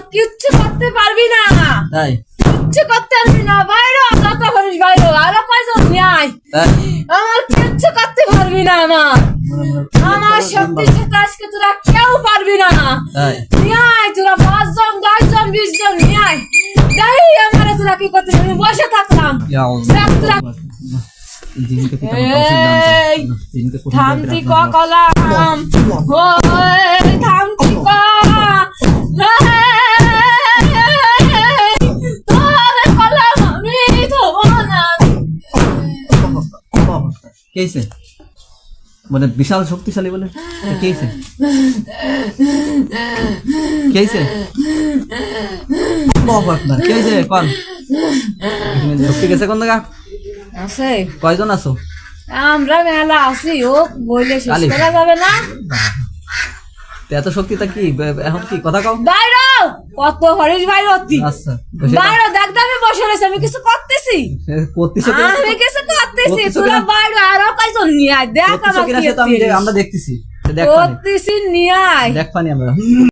তাই? কিচ্ছু করতে পারবি না। বাইরে যত পারিস বাইরে। আরও কয়জন ন্যায় আমার কিচ্ছু করতে পারবি না আমার। আমার শক্তি আজকে তোরা কেউ পারবি না। তাই? তোরা পাঁচজন দশজন বিশ জন ন্যায় দেখ আমার তোরা কি করতে আমি বসে থাকলাম। ইয়া আল্লাহ। দেখ মানে বিশাল শক্তিশালী বলে? হইছে? কন। শক্তি গেছে কোন জায়গা আছে। কয়জন আছো? আমরা মেলা আছি ও বইলে শেষ করা যাবে না। তো এত শক্তিটা কি? এখন কি? কথা কও। বাইরে! কত হরিস বাইরে অতি। আচ্ছা বাইরে দেখ আমি বসে রয়েছি আমি কিছু করতেছি। করতেছি কি? আমি করতেছি তোরা? বাইরে আরও কয়জন নিয়ে দেখ করতেছো আমার দেখতেছি। দেখ করতেছি নিয়ে দেখ পানি আমরা।